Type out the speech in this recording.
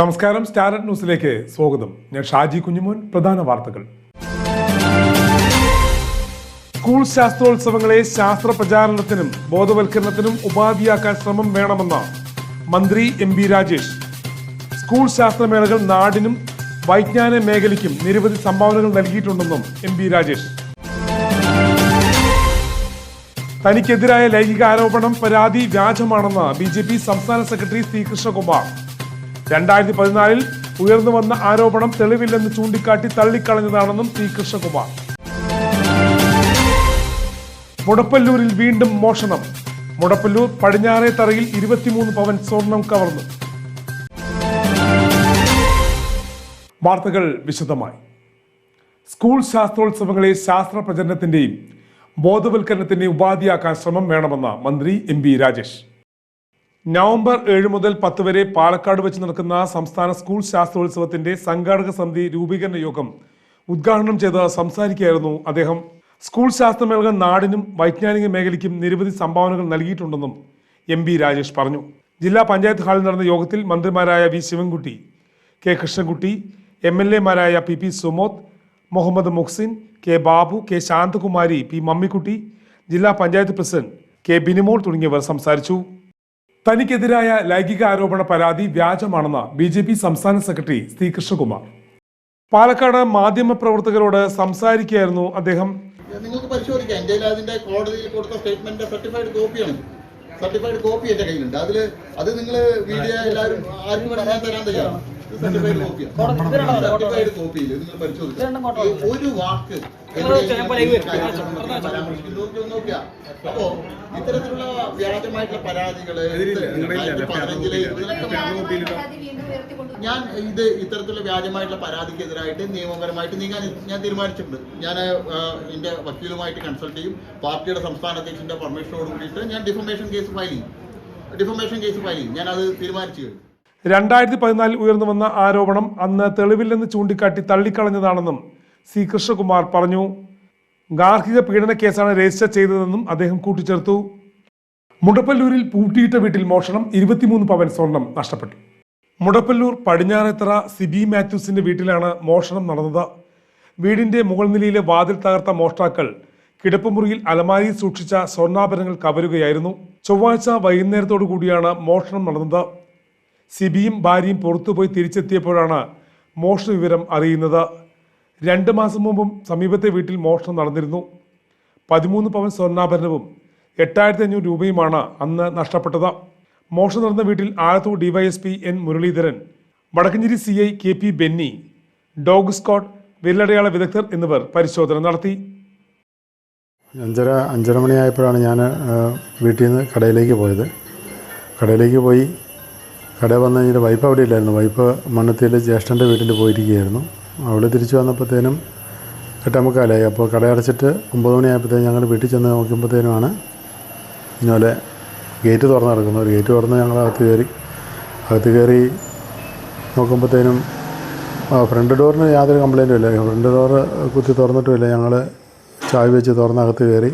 നമസ്കാരം സ്റ്റാർട്ട് ന്യൂസിലേക്ക് സ്വാഗതം. ഞാൻ ഷാജി കുഞ്ഞുമോൻ പ്രധാന വാർത്തകൾ. സ്കൂൾ ശാസ്ത്രോത്സവങ്ങളെ ശാസ്ത്ര പ്രചാരണത്തിനും ബോധവൽക്കരണത്തിനും ഉപാധിയാക്കാൻ ശ്രമം വേണമെന്ന് മന്ത്രി എം ബി രാജേഷ്. സ്കൂൾ ശാസ്ത്രമേളകൾ നാടിനും വൈജ്ഞാന മേഖലയ്ക്കും നിരവധി സംഭാവനകൾ നൽകിയിട്ടുണ്ടെന്നും എം ബി രാജേഷ്. തനിക്കെതിരായ ലൈംഗിക ആരോപണം പരാതി വ്യാജമാണെന്ന് ബി ജെ പി സംസ്ഥാന സെക്രട്ടറി സി രണ്ടായിരത്തി പതിനാലിൽ ഉയർന്നു വന്ന ആരോപണം തെളിവില്ലെന്ന് ചൂണ്ടിക്കാട്ടി തള്ളിക്കളഞ്ഞതാണെന്നും പി കൃഷ്ണകുമാർ. മുടപ്പല്ലൂരിൽ വീണ്ടും മോഷണം. മുടപ്പല്ലൂർ പടിഞ്ഞാറേ തറയിൽ ഇരുപത്തിമൂന്ന് പവൻ സ്വർണം കവർന്നു. വാർത്തകൾ വിശദമായി. സ്കൂൾ ശാസ്ത്രോത്സവങ്ങളെ ശാസ്ത്ര പ്രചരണത്തിന്റെയും ബോധവൽക്കരണത്തിന്റെയും ഉപാധിയാക്കാൻ ശ്രമം വേണമെന്ന് മന്ത്രി എം രാജേഷ്. നവംബർ ഏഴ് മുതൽ പത്ത് വരെ പാലക്കാട് വെച്ച് നടക്കുന്ന സംസ്ഥാന സ്കൂൾ ശാസ്ത്രോത്സവത്തിന്റെ സംഘാടക സമിതി രൂപീകരണ യോഗം ഉദ്ഘാടനം ചെയ്ത് സംസാരിക്കുകയായിരുന്നു അദ്ദേഹം. സ്കൂൾ ശാസ്ത്രമേളകൾ നാടിനും വൈജ്ഞാനിക മേഖലയ്ക്കും നിരവധി സംഭാവനകൾ നൽകിയിട്ടുണ്ടെന്നും എം ബി രാജേഷ് പറഞ്ഞു. ജില്ലാ പഞ്ചായത്ത് ഹാളിൽ നടന്ന യോഗത്തിൽ മന്ത്രിമാരായ V Sivankutty K Krishnankutty M L എമാരായ P P Sumod Muhammad Muhsin K Babu K Santhakumari P Mammikutty ജില്ലാ പഞ്ചായത്ത് പ്രസിഡന്റ് കെ ബിനിമോൾ തുടങ്ങിയവർ സംസാരിച്ചു. തനിക്കെതിരായ ലൈംഗിക ആരോപണ പരാതി വ്യാജമാണെന്ന് ബി ജെ പി സംസ്ഥാന സെക്രട്ടറി സി കൃഷ്ണകുമാർ. പാലക്കാട് മാധ്യമപ്രവർത്തകരോട് സംസാരിക്കുകയായിരുന്നു അദ്ദേഹം. നിങ്ങൾക്ക് പരിശോധിക്കാം. എന്റെ കോടതിയിൽ കൊടുത്ത സ്റ്റേറ്റ്മെന്റിന്റെ സർട്ടിഫൈഡ് കോപ്പിയാണ് സർട്ടിഫൈഡ് കോപ്പി എന്റെ കയ്യിലുണ്ട്. അതിൽ അത് നിങ്ങൾ വീഡിയോ എല്ലാവരും ആരും തരാൻ തയ്യാറാണ്. കോപ്പിയിൽ നിങ്ങൾ ഒരു വാക്ക് അപ്പോ ഇത്തരത്തിലുള്ള വ്യാജമായിട്ടുള്ള പരാതികൾ പതിനഞ്ചിൽ ഇതിനൊക്കെ ഞാൻ ഇത് ഇത്തരത്തിലുള്ള വ്യാജമായിട്ടുള്ള പരാതിക്കെതിരായിട്ട് നിയമപരമായിട്ട് നീങ്ങാൻ ഞാൻ തീരുമാനിച്ചിട്ടുണ്ട്. ഞാൻ എന്റെ വക്കീലുമായിട്ട് കൺസൾട്ട് ചെയ്യും. പാർട്ടിയുടെ സംസ്ഥാന അധ്യക്ഷന്റെ പെർമിഷനോട് കൂടിയിട്ട് ഞാൻ ഡിഫമേഷൻ കേസ് ഫയൽ ചെയ്യും. ഡിഫമേഷൻ കേസ് ഫയൽ ചെയ്യും. ഞാൻ അത് തീരുമാനിച്ചു കഴിഞ്ഞു. രണ്ടായിരത്തി പതിനാലിൽ ഉയർന്നു വന്ന ആരോപണം അന്ന് തെളിവില്ലെന്ന് ചൂണ്ടിക്കാട്ടി തള്ളിക്കളഞ്ഞതാണെന്നും സി കൃഷ്ണകുമാർ പറഞ്ഞു. ഗാർഹിക പീഡന കേസാണ് രജിസ്റ്റർ ചെയ്തതെന്നും അദ്ദേഹം കൂട്ടിച്ചേർത്തു. മുടപ്പല്ലൂരിൽ പൂട്ടിയിട്ട വീട്ടിൽ മോഷണം ഇരുപത്തിമൂന്ന് പവൻ സ്വർണം നഷ്ടപ്പെട്ടു. മുടപ്പല്ലൂർ പടിഞ്ഞാറെത്തറ സിബി മാത്യൂസിന്റെ വീട്ടിലാണ് മോഷണം നടന്നത്. വീടിന്റെ മുകൾ നിലയിലെ വാതിൽ തകർത്ത മോഷ്ടാക്കൾ കിടപ്പുമുറിയിൽ അലമാരിയിൽ സൂക്ഷിച്ച സ്വർണാഭരണങ്ങൾ കവരുകയായിരുന്നു. ചൊവ്വാഴ്ച വൈകുന്നേരത്തോടു കൂടിയാണ് മോഷണം നടന്നത്. സിബിയും ഭാര്യയും പുറത്തുപോയി തിരിച്ചെത്തിയപ്പോഴാണ് മോഷണ വിവരം അറിയുന്നത്. രണ്ട് മാസം മുമ്പും സമീപത്തെ വീട്ടിൽ മോഷണം നടന്നിരുന്നു. പതിമൂന്ന് പവൻ സ്വർണാഭരണവും എട്ടായിരത്തി അഞ്ഞൂറ് രൂപയുമാണ് അന്ന് നഷ്ടപ്പെട്ടത്. മോഷണം നടന്ന വീട്ടിൽ Alathur DYSP N Muraleedharan Vadakkanchery C I K P Benny dog squad വിരലടയാള വിദഗ്ധർ എന്നിവർ പരിശോധന നടത്തി. അഞ്ചര അഞ്ചര മണിയായപ്പോഴാണ് ഞാൻ വീട്ടിൽ നിന്ന് കടയിലേക്ക് പോയത്. കടയിലേക്ക് പോയി കടയിൽ വന്നു കഴിഞ്ഞിട്ട് വൈഫ് അവിടെ ഇല്ലായിരുന്നു. വൈപ്പ് മണ്ണത്തിയിൽ ജ്യേഷ്ഠന്റെ വീട്ടിൽ പോയിരിക്കുകയായിരുന്നു. അവൾ തിരിച്ചു വന്നപ്പോഴത്തേനും എട്ടേമുക്കാലായി. അപ്പോൾ കട അടച്ചിട്ട് ഒമ്പത് മണിയായപ്പോഴത്തേനും ഞങ്ങൾ വീട്ടിൽ ചെന്ന് നോക്കുമ്പോഴത്തേനുമാണ് ഇതുപോലെ ഗേറ്റ് തുറന്ന് കിടക്കുന്നത് ഒരു ഗേറ്റ് തുറന്ന് ഞങ്ങൾ അകത്ത് കയറി. അകത്ത് കയറി നോക്കുമ്പോഴത്തേനും ഫ്രണ്ട് ഡോറിന് യാതൊരു കംപ്ലൈന്റും ഇല്ല. ഫ്രണ്ട് ഡോറ് കുത്തി തുറന്നിട്ടുമില്ല ഞങ്ങൾ ചായ വെച്ച് തുറന്ന് അകത്ത് കയറി.